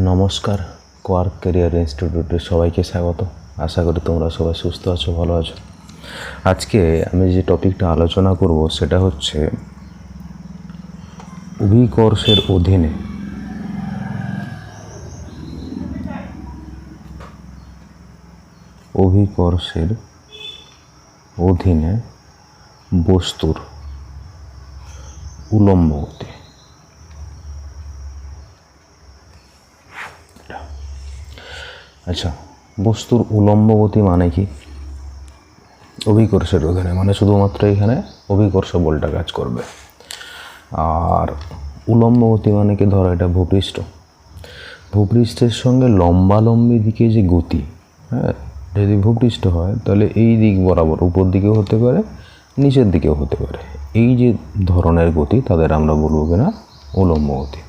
নমস্কার, quark career ইনস্টিটিউটের সবাইকে স্বাগত। আশা করি তোমরা সবাই সুস্থ আছো, ভালো আছো। আজকে আমি যে টপিকটা আলোচনা করব সেটা হচ্ছে অভিকর্ষের অধীনে। অভিকর্ষের অধীনে বস্তুর উলম্ব গতি আচ্ছা বস্তুর উলম্ব গতি মানে কি? অভিকর্ষের অধীনে মানে শুধুমাত্র এখানে অভিকর্ষ বলটা কাজ করবে। আর উলম্ব গতি মানে কি? ধরো এটা ভূপৃষ্ঠ। ভূপৃষ্ঠের সঙ্গে লম্বালম্বি দিকে যে গতি হ্যাঁ যদি ভূপৃষ্ঠ হয়, তাহলে এই দিক বরাবর উপর দিকেও হতে পারে, নিচের দিকেও হতে পারে। এই যে ধরনের গতি, তাদের আমরা বলব কিনা? উলম্ব গতি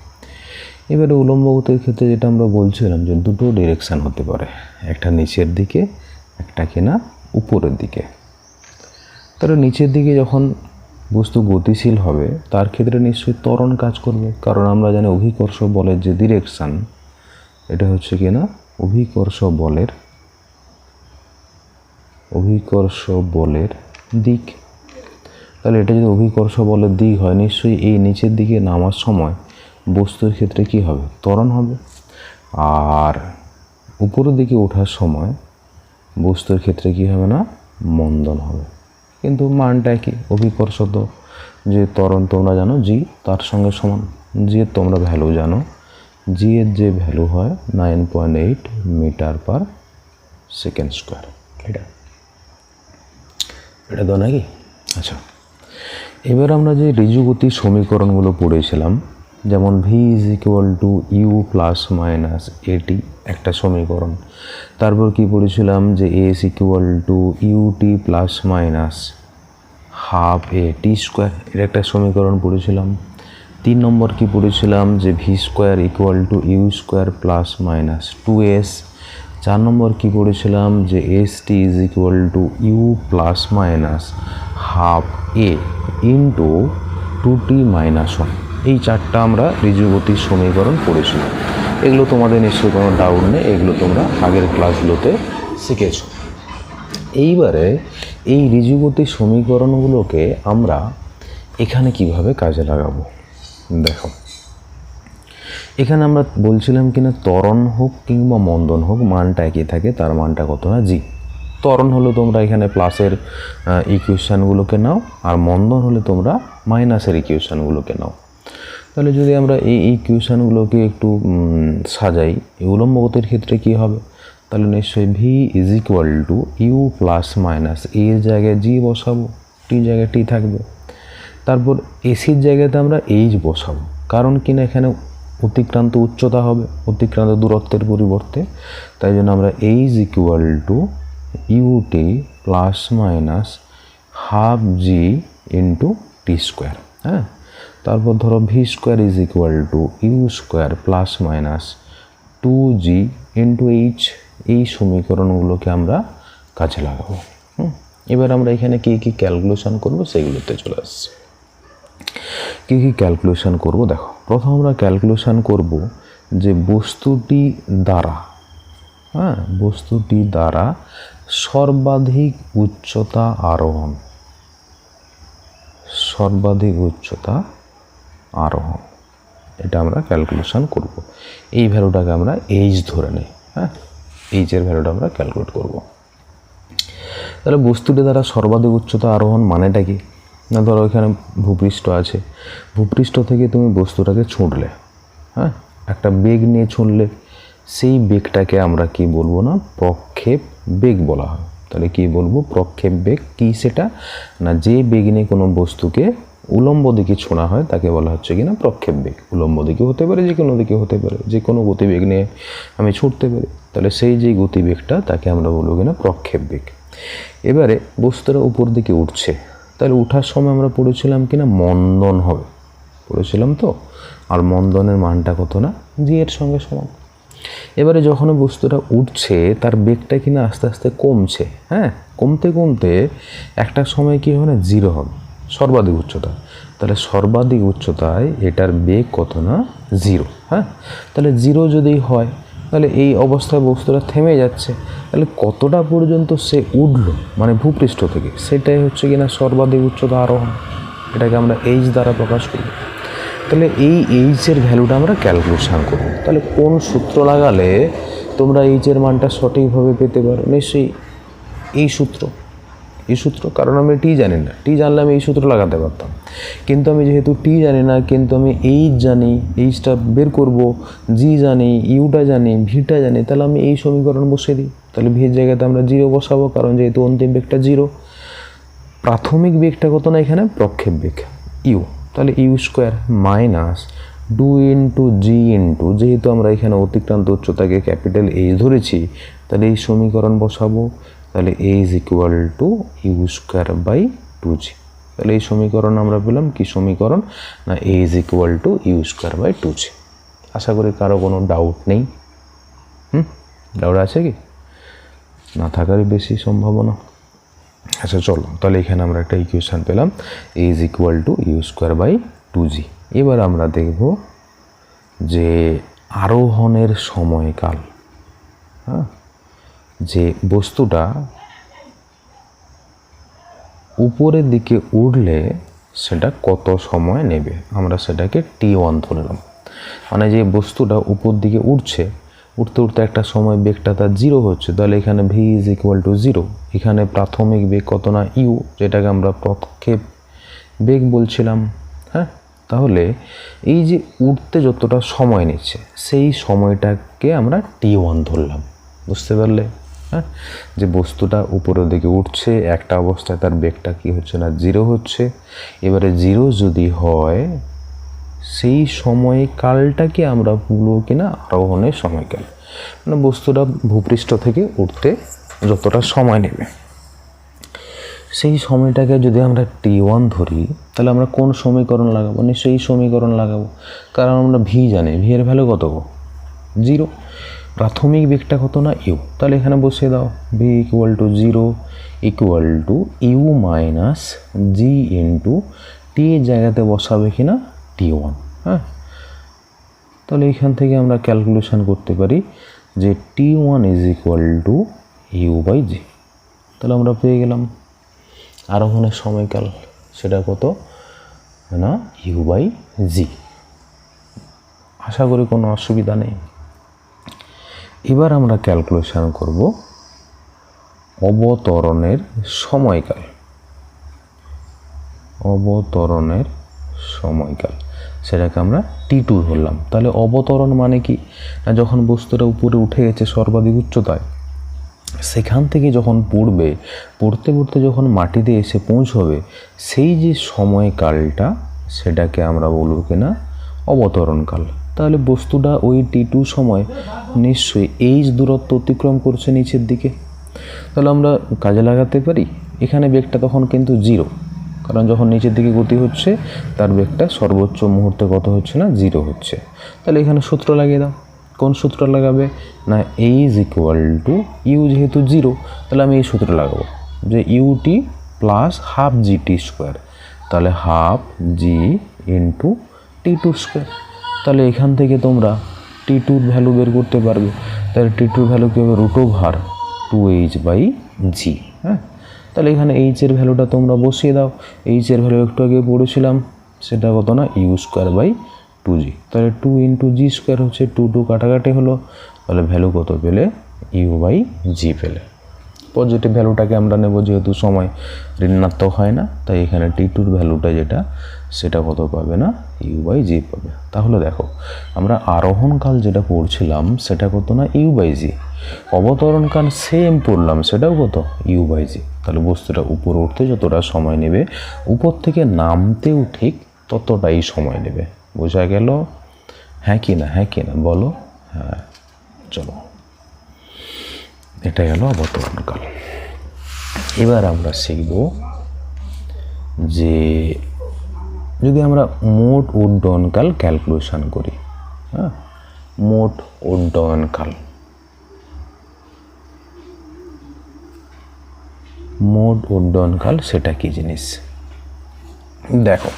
এবারে উলম্ব গতির ক্ষেত্রে যেটা আমরা বলছিলাম যে দুটো ডিরেকশান হতে পারে। একটা নিচের দিকে, একটা কিনা উপরের দিকে। তাহলে নিচের দিকে যখন বস্তু গতিশীল হবে, তার ক্ষেত্রে নিশ্চয়ই ত্বরণ কাজ করবে। কারণ আমরা জানি অভিকর্ষ বলের যে ডিরেকশান এটা হচ্ছে কিনা অভিকর্ষ বলের অভিকর্ষ বলের দিক। তাহলে এটা যদি অভিকর্ষ বলের দিক হয়, নিশ্চয়ই এই নিচের দিকে নামার সময় বস্তুর ক্ষেত্রে কি হবে? ত্বরণ হবে। আর উপরের দিকে ওঠার সময় বস্তুর ক্ষেত্রে কি হবে না? মন্দন হবে। কিন্তু মানটা কি অভিকর্ষ তো যে ত্বরণ তোমরা জানো, জি তার সঙ্গে সমান। জি এর তোমরা ভ্যালু জানো। জি এর যে ভ্যালু হয় nine point eight metre per second square এটা এটা তো নাকি? আচ্ছা। এবার আমরা যে ঋজুগতির সমীকরণগুলো পড়েছিলাম যেমন V is equal to U plus minus এটি একটা সমীকরণ। তারপর কি পড়েছিলাম যে S equal to U T plus minus half A T square এর একটা সমীকরণ পড়েছিলাম। তিন নম্বর কি পড়েছিলাম যে V square equal to U square plus minus two S চার নম্বর কি পড়েছিলাম যে S T is equal to U plus minus half A into two T minus one এই চারটা আমরা ঋজুগতির সমীকরণ পড়েছিলাম এগুলো তোমাদের নিশ্চয়ই কোনো ডাউট নেই, এগুলো তোমরা আগের ক্লাসগুলোতে শিখেছ। এইবারে এই ঋজুগতির সমীকরণগুলোকে আমরা এখানে কীভাবে কাজে লাগাবো? দেখো। এখানে আমরা বলছিলাম কিনা, ত্বরণ হোক কিংবা মন্দন হোক, মানটা একই থাকে, তার মানটা কত না, জি। ত্বরণ হলে তোমরা এখানে প্লাসের ইকুয়েশানগুলোকে নাও, আর মন্দন হলে তোমরা মাইনাসের ইকুয়েশানগুলোকে নাও। তাহলে যদি আমরা এই ইকুয়েশানগুলোকে একটু সাজাই উলম্ব গতির ক্ষেত্রে কী হবে? তাহলে নিশ্চয়ই V is equal to U plus minus এর জায়গায় জি বসাবো টি জায়গায় টি থাকবে। তারপর এসির জায়গাতে আমরা এইচ বসাবো, কারণ কি না এখানে অতিক্রান্ত উচ্চতা হবে, অতিক্রান্ত দূরত্বের পরিবর্তে। তাই জন্য আমরা H equal to U T plus minus half G into T square হ্যাঁ? তারপর ধরো V square is equal to U square plus minus two G into H এই সমীকরণগুলোকে আমরা কাজে লাগাবো। হুম? এবার আমরা এখানে কী কী ক্যালকুলেশন করব সেগুলোতে চলে আসছি। কী কী ক্যালকুলেশন করব? দেখো, প্রথম আমরা ক্যালকুলেশন করব যে বস্তুটি দ্বারা হ্যাঁ বস্তুটি দ্বারা সর্বাধিক উচ্চতা আরোহণ, সর্বাধিক উচ্চতা আরোহণ এটা আমরা ক্যালকুলেশন করব। এই ভ্যালুটাকে আমরা এইচ ধরে নিই হ্যাঁ? এইচের ভ্যালুটা আমরা ক্যালকুলেট করব। তাহলে বস্তুটি দ্বারা সর্বাধিক উচ্চতা আরোহণ মানেটা কি? না ধরো এখানে ভূপৃষ্ঠ আছে। ভূপৃষ্ঠ থেকে তুমি বস্তুটাকে ছুঁড়লে হ্যাঁ? একটা বেগ নিয়ে ছুঁড়লে, সেই বেগটাকে আমরা কি বলব না? প্রক্ষেপ বেগ বলা হয়। তাহলে কি বলব? প্রক্ষেপ বেগ কি সেটা? না যে বেগ নিয়ে কোনো বস্তুকে উলম্ব দিকে ছোঁড়া হয়, তাকে বলা হচ্ছে কি না প্রক্ষেপ বেগ। উলম্ব দিকে হতে পারে, যে কোনো দিকে হতে পারে, যে কোনো গতিবেগ নিয়ে আমি ছুটতে পারি। তাহলে সেই যে গতিবেগটা, তাকে আমরা বলব কিনা প্রক্ষেপ বেগ। এবারে বস্তুটা উপর দিকে উঠছে, তাহলে ওঠার সময় আমরা পড়েছিলাম কিনা মন্দন হবে। পড়েছিলাম তো? আর মন্দনের মানটা কত না? জি, এর সঙ্গে সমান। এবারে যখন বস্তুটা উঠছে, তার বেগটা কিনা আস্তে আস্তে কমছে হ্যাঁ? কমতে কমতে একটা সময় কী হবে না? জিরো হবে। সর্বাধিক উচ্চতা। তাহলে সর্বাধিক উচ্চতায় এটার বেগ কত না? জিরো হ্যাঁ? তাহলে জিরো যদি হয়, তাহলে এই অবস্থায় বস্তুটা থেমে যাচ্ছে। তাহলে কতটা পর্যন্ত সে উঠল মানে ভূপৃষ্ঠ থেকে, সেটাই হচ্ছে কিনা সর্বাধিক উচ্চতা আরোহণ। এটাকে আমরা এইচ দ্বারা প্রকাশ করি। তাহলে এই এইচের ভ্যালুটা আমরা ক্যালকুলেশন করব। তাহলে কোন সূত্র লাগালে তোমরা এইচের মানটা সঠিকভাবে পেতে পারো? নিশ্চয়ই এই সূত্র। এই সূত্র, কারণ আমি টি জানি না। টি জানলে আমি এই সূত্র লাগাতে পারতাম। কিন্তু আমি যেহেতু টি জানি না, কিন্তু আমি এইচ জানি, এইচটা বের করব, জি জানি, ইউটা জানি, ভিটা জানি, তাহলে আমি এই সমীকরণ বসে দিই। তাহলে ভির জায়গাতে আমরা জিরো বসাবো, কারণ যেহেতু অন্তিম বেগটা জিরো। প্রাথমিক বেগটা কত না এখানে? প্রক্ষেপ বেগ, ইউ। তাহলে U square minus two into G into, যেহেতু আমরা এখানে অতিক্রান্ত উচ্চতাকে ক্যাপিটাল এইচ ধরেছি, তাহলে এই সমীকরণ বসাবো। তাহলে A is equal to U square by two G তাহলে এই সমীকরণ আমরা পেলাম, কি সমীকরণ? না A is equal to U square by two G আশা করি কারও কোনো ডাউট নেই। হুম ডাউট আছে কি? না থাকারই বেশি সম্ভাবনা। আচ্ছা চলো, তাহলে এখানে আমরা একটা ইকুয়েশান পেলাম। A is equal to U square by two G এবার আমরা দেখব যে আরোহণের সময়কাল হ্যাঁ যে বস্তুটা উপরের দিকে উঠলে সেটা কত সময় নেবে? আমরা সেটাকে টি ওয়ান ধরলাম মানে যে বস্তুটা উপর দিকে উঠছে, উঠতে উঠতে একটা সময় বেগটা তার জিরো হচ্ছে, তাহলে এখানে V is equal to zero এখানে প্রাথমিক বেগ কত না ইউ যেটাকে আমরা প্রক্ষেপ বেগ বলছিলাম হ্যাঁ? তাহলে এই যে উঠতে যতটা সময় নিচ্ছে, সেই সময়টাকে আমরা টি ওয়ান ধরলাম। বুঝতে পারলে? হ্যাঁ? যে বস্তুটা উপরের দিকে উঠছে, একটা অবস্থায় তার বেগটা কি হচ্ছে না জিরো হচ্ছে। এবারে জিরো যদি হয়, সেই সময়ে কালটাকে আমরা বলব কিনা আরোহণের সময়কাল মানে বস্তুটা ভূপৃষ্ঠ থেকে উঠতে যতটা সময় নেবে। সেই সময়টাকে যদি আমরা টি ওয়ান ধরি, তাহলে আমরা কোন সমীকরণ লাগাবো? নিশ্চয়ই সমীকরণ লাগাবো। কারণ আমরা ভি জানি ভি এর ভ্যালু কত জিরো প্রাথমিক বেগটা কত না ইউ? তাহলে এখানে বসিয়ে দাও। V equal to zero equal to U minus G into T জায়গাতে বসাবে কিনা? টি ওয়ান হ্যাঁ? তাহলে এখান থেকে আমরা ক্যালকুলেশন করতে পারি যে T one is equal to U by G তাহলে আমরা পেয়ে গেলাম। আরোহণের সময়কাল সেটা কত? না ইউ বাই জি আশা করি কোনো অসুবিধা নেই। এবার আমরা ক্যালকুলেশন করব অবতরণের সময়কাল। অবতরণের সময়কাল। সেটাকে আমরা টি টু ধরলাম। তাহলে অবতরণ মানে কি? না, যখন বস্তুটা উপরে উঠে গেছে সর্বাধিক উচ্চতায়, সেখান থেকে যখন পড়বে, পড়তে পড়তে যখন মাটিতে এসে পৌঁছবে, সেই যে সময়কালটা, সেটাকে আমরা বলব কিনা? অবতরণকাল। তাহলে বস্তুটা ওই টি টু সময় নিশ্চয়ই এইচ দূরত্ব অতিক্রম করছে নিচের দিকে। তাহলে আমরা কাজে লাগাতে পারি, এখানে বেগটা তখন কিন্তু জিরো কারণ যখন নিচের দিকে গতি হচ্ছে, তার বেগটা সর্বোচ্চ মুহূর্তে কত হচ্ছে না? জিরো হচ্ছে। তাহলে এখানে সূত্র লাগিয়ে দাও, কোন সূত্র লাগাবে? না ইজ ইকুয়াল টু ইউ যেহেতু জিরো তাহলে আমি এই সূত্র লাগাবো যে U T plus half G T square তাহলে half G into T two square তাহলে এখান থেকে তোমরা টি টুর ভ্যালু বের করতে পারবে। তাহলে টি টুর ভ্যালু কী হবে? Root over two H by G হ্যাঁ? তাহলে এখানে এইচের ভ্যালুটা তোমরা বসিয়ে দাও। এইচের ভ্যালু একটু আগে পড়েছিলাম, সেটা কত না? U square by two G তাহলে টু ইন্টু জি স্কোয়ার হচ্ছে টু টু কাটাকাটি হলো। তাহলে ভ্যালু কত পেলে? ইউ বাই জি পেলে। পজিটিভ ভ্যালুটাকে আমরা নেব যেহেতু সময় ঋণাত্মক হয় না, তাই এখানে টি টুর ভ্যালুটা যেটা, সেটা কত পাবে না? ইউ বাই জি পাবে। তাহলে দেখো, আমরা আরোহণকাল যেটা পড়ছিলাম, সেটা কত না? ইউ বাই জি অবতরণকাল সেম পড়লাম, সেটাও কত? ইউ বাই জি তাহলে বস্তুটা উপরে উঠতে যতটা সময় নেবে, উপর থেকে নামতেও ঠিক ততটাই সময় নেবে। বোঝা গেল? হ্যাঁ কি না? হ্যাঁ কি না? বলো? হ্যাঁ চলো। এটা গেল অবতরণকাল এবার আমরা শিখব যে যদি আমরা মোট উড্ডয়নকাল ক্যালকুলেশন করি হ্যাঁ মোট উড্ডয়নকাল মোট উড্ডয়নকাল সেটা কি জিনিস? দেখো,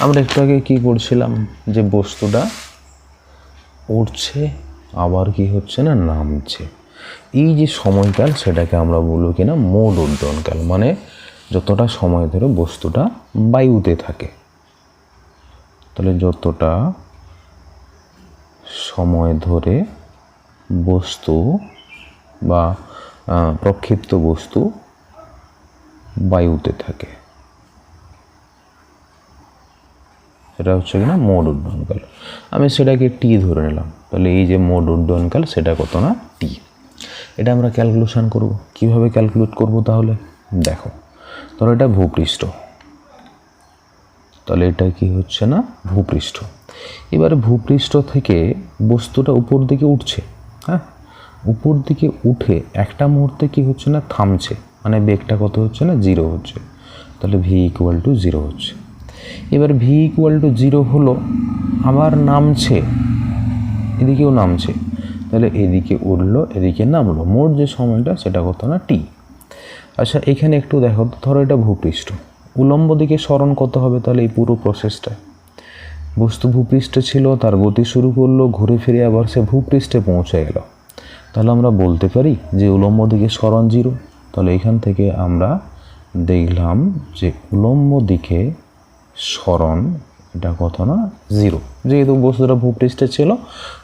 আমরা একটু আগে কী করছিলাম যে বস্তুটা উঠছে আবার কি হচ্ছে না নামছে? এই যে সময়কাল, সেটাকে আমরা বলব কিনা মোড উড্ডয়নকাল মানে যতটা সময় ধরে বস্তুটা বায়ুতে থাকে। তাহলে যতটা সময় ধরে বস্তু বা প্রক্ষিপ্ত বস্তু বায়ুতে থাকে। সেটা হচ্ছে কিনা মোড উড্ডয়নকাল আমি সেটাকে টি ধরে নিলাম। তাহলে এই যে মোড উড্ডয়নকাল সেটা কত না টি। এটা আমরা ক্যালকুলেশন করব। কীভাবে ক্যালকুলেট করব তাহলে? দেখো, ধরো এটা ভূপৃষ্ঠ। তাহলে এটা কি হচ্ছে না? ভূপৃষ্ঠ। এবারে ভূপৃষ্ঠ থেকে বস্তুটা উপর দিকে উঠছে হ্যাঁ? উপর দিকে উঠে একটা মুহূর্তে কি হচ্ছে না? থামছে। মানে বেগটা কত হচ্ছে না? জিরো হচ্ছে। তাহলে ভি ইকুয়াল টু জিরো হচ্ছে। এবার ভি ইকুয়াল টু জিরো হলো, আবার নামছে। এদিকেও নামছে। তাহলে এদিকে উঠল, এদিকে নামলো। মোট যে সময়টা, সেটা কত না টি। আচ্ছা এখানে একটু দেখো, ধরো এটা ভূপৃষ্ঠ। উলম্ব দিকে স্মরণ কত হবে তাহলে এই পুরো প্রসেসটা বস্তু ভূপৃষ্ঠে ছিল, তার গতি শুরু করল, ঘুরে ফিরে আবার সে ভূপৃষ্ঠে পৌঁছে গেল। তাহলে আমরা বলতে পারি যে উলম্ব দিকে স্মরণ জিরো। তাহলে এখান থেকে আমরা দেখলাম যে উলম্ব দিকে স্মরণ এটা কত না? জিরো। যেহেতু বস্তুটা ভূপৃষ্ঠে ছিল,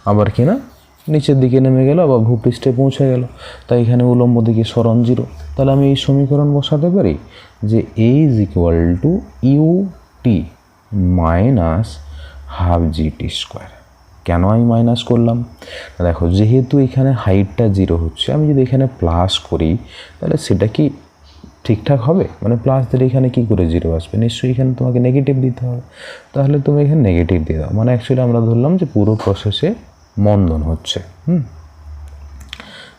আবার কিনা নিচের দিকে নেমে গেল বা ভূপৃষ্ঠে পৌঁছে গেল। তাই এখানে উলম্ব দিকে স্মরণ জিরো তাহলে আমি এই সমীকরণ বসাতে পারি যে A is equal to U T minus half G T square কেন আমি মাইনাস করলাম? দেখো, যেহেতু এখানে হাইটটা জিরো হচ্ছে, আমি যদি এখানে প্লাস করি, তাহলে সেটা কি ঠিকঠাক হবে? মানে প্লাস দিলে এখানে কী করে জিরো আসবে? নিশ্চয়ই এখানে তোমাকে নেগেটিভ দিতে হবে। তাহলে তুমি এখানে নেগেটিভ দিয়ে দাও। মানে অ্যাকচুয়ালি আমরা ধরলাম যে পুরো প্রসেসে মন্দন হচ্ছে, হুম?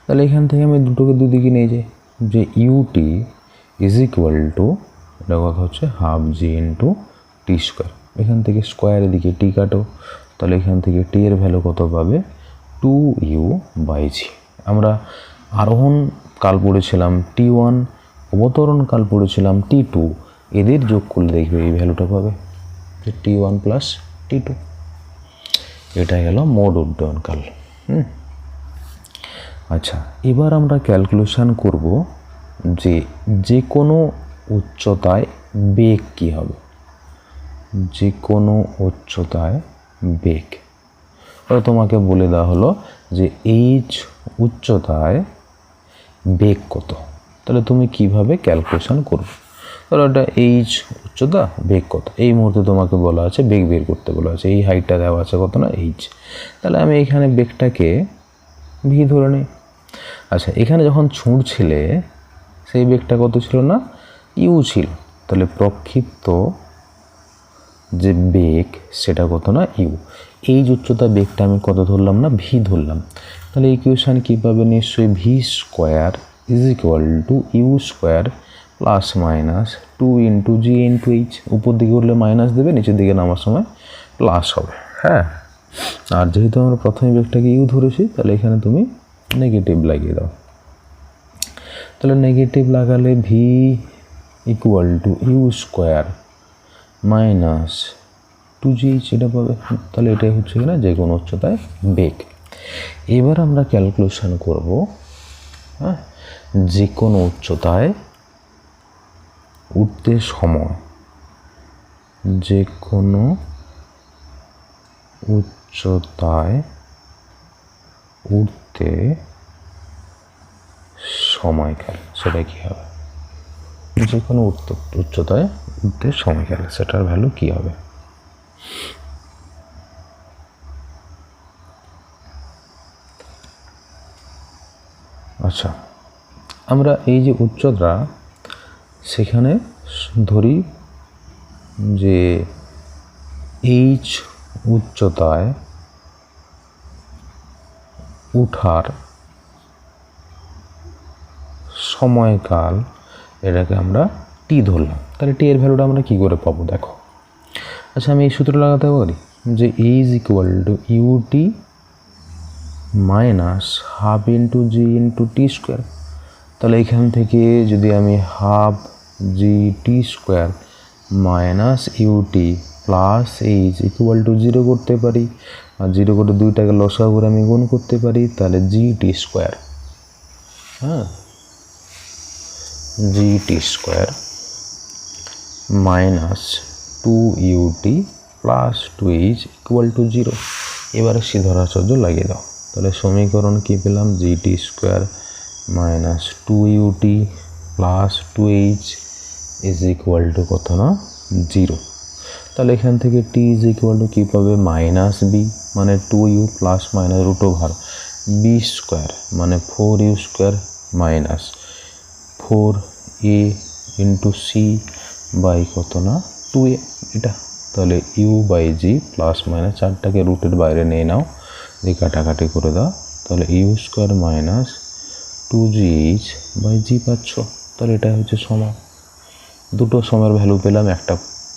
তাহলে এখান থেকে আমি দুটোকে দুদিকে নিয়ে যাই। যে ইউটি ইজ ইকুয়াল টু এটা কথা হচ্ছে half G into T square এখান থেকে স্কোয়ারের দিকে টি কাটো, তাহলে এখান থেকে টি এর ভ্যালু কত পাবে? টু ইউ বাই জি আমরা আরোহণ কাল পড়েছিলাম টি ওয়ান অবতরণ কাল পড়েছিলাম টি টু এদের যোগ করলে দেখবে এই ভ্যালুটা পাবে। T one plus T two এটা গেল মোড উড্ডয়নকাল হুম? আচ্ছা এবার আমরা ক্যালকুলেশান করব যে যে কোনো উচ্চতায় বেগ কী হবে? যে কোনো উচ্চতায় বেগ। তোমাকে বলে দেওয়া হলো যে এইচ উচ্চতায় বেগ কত? তাহলে তুমি কীভাবে ক্যালকুলেশন করবে? ধরো এইচ উচ্চতা, বেগ কত? এই মুহূর্তে তোমাকে বলা আছে, বেগ বের করতে বলা আছে। এই হাইটটা দেওয়া আছে কত না? এইচ তাহলে আমি এখানে বেগটাকে ভি ধরে নিই। আচ্ছা এখানে যখন ছুঁড়ছিলে সেই বেগটা কত ছিল না? ইউ ছিল। তাহলে প্রক্ষিপ্ত যে বেগ, সেটা কত না? ইউ এই উচ্চতা বেগটা আমি কত ধরলাম না? ভি ধরলাম। তাহলে ইকুয়েশান কী পাবে? নিশ্চয়ই V square is equal to U square plus minus two into G into H উপর দিকে উঠলে মাইনাস দেবে, নিচের দিকে নামার সময় প্লাস হবে। হ্যাঁ? আর যেহেতু আমরা প্রথমে বেগটাকে ইউ ধরেছি, তাহলে এখানে তুমি নেগেটিভ লাগিয়ে দাও। তাহলে নেগেটিভ লাগালে V equal to U square minus two G সেটা পাবে। তাহলে এটাই হচ্ছে কিনা? যে কোনো উচ্চতায় বেগ। এবার আমরা ক্যালকুলেশন করব হ্যাঁ? যে কোনো উচ্চতায় উঠতে সময়। যে কোনো উচ্চতায় উঠতে সময়কাল সেটা কী হবে? যে কোনো উচ্চ- উচ্চতায় উঠতে সময়কাল সেটার ভ্যালু কী হবে? আচ্ছা আমরা এই যে উচ্চতা সেখানে ধরি যে এইচ উচ্চতায় উঠার সময়কাল এটাকে আমরা টি ধরলাম। তাহলে টি এর ভ্যালুটা আমরা কী করে পাবো দেখো। আচ্ছা আমি এই সূত্র লাগাতে পারি যে is equal to U T minus half into G into T square তাহলে এখান থেকে যদি আমি half G T square minus U T plus H equal to zero করতে পারি। আর জিরো করে দুইটাকে লসা করে আমি গুণ করতে পারি, তাহলে জি টি স্কোয়ার হ্যাঁ? G T square minus two U T plus two H equal to zero এবারে সিধরাচার্য লাগিয়ে দাও। তাহলে সমীকরণ কী পেলাম? G T square minus two U T plus two H is equal to কত না? জিরো তাহলে এখান থেকে টি ইজ ইকুয়াল টু কী পাবে? মাইনাস বি মানে two U plus minus root over B square মানে four U square minus four A into C by কত না? টু এ এটা। তাহলে U by G plus minus চারটাকে রুটের বাইরে নিয়ে নাও, দিয়ে কাটাকাটি করে দাও। তাহলে U square minus two G H by G পাচ্ছ। তাহলে এটা হচ্ছে সমান। দুটো সময়ের ভ্যালু পেলাম, একটা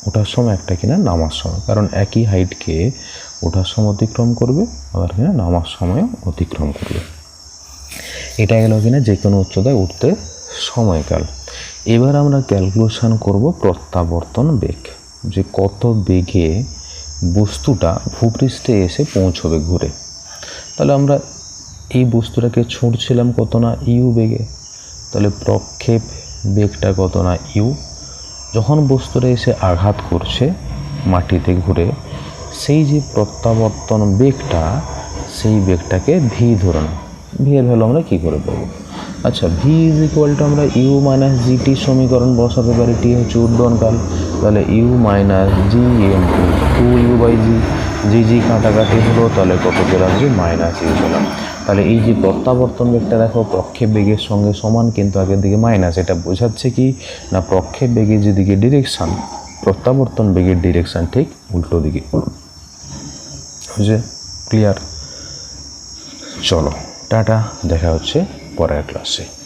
ওঠার সময়, একটা কিনা নামার সময়। কারণ একই হাইটকে ওঠার সময় অতিক্রম করবে, আবার কিনা নামার সময়ও অতিক্রম করবে। এটা গেল কিনা যে কোনো উচ্চতায় উঠতে সময়কাল। এবার আমরা ক্যালকুলেশন করব প্রত্যাবর্তন বেগ, যে কত বেগে বস্তুটা ভূপৃষ্ঠে এসে পৌঁছবে ঘুরে। তাহলে আমরা এই বস্তুটাকে ছুঁড়ছিলাম কত না ইউ বেগে, তাহলে প্রক্ষেপ বেগটা কত না ইউ যখন বস্তুটা এসে আঘাত করছে মাটিতে ঘুরে, সেই যে প্রত্যাবর্তন বেগটা, সেই বেগটাকে ভি ধরে নাও ভি এর ভ্যালু আমরা কী করে পাবো? আচ্ছা ভি ইজ ইকুয়াল টু আমরা ইউ মাইনাস জিটি সমীকরণ বসাতে পারি টি হচ্ছে উড্ডয়নকাল তাহলে U minus G M two two U by G G G কাটাকাটি হলো, তাহলে কত পেলাম? যে মাইনাস ইউ পেলাম তাহলে এই যে প্রত্যাবর্তন বেগটা দেখো, প্রক্ষেপ বেগের সঙ্গে সমান কিন্তু আগের দিকে মাইনাস এটা বোঝাচ্ছে কি? না, প্রক্ষেপ বেগের যেদিকে ডিরেকশান প্রত্যাবর্তন বেগের ডিরেকশান ঠিক উল্টো দিকে। বুঝে ক্লিয়ার চলো, টাটা, দেখা হচ্ছে পরের ক্লাসে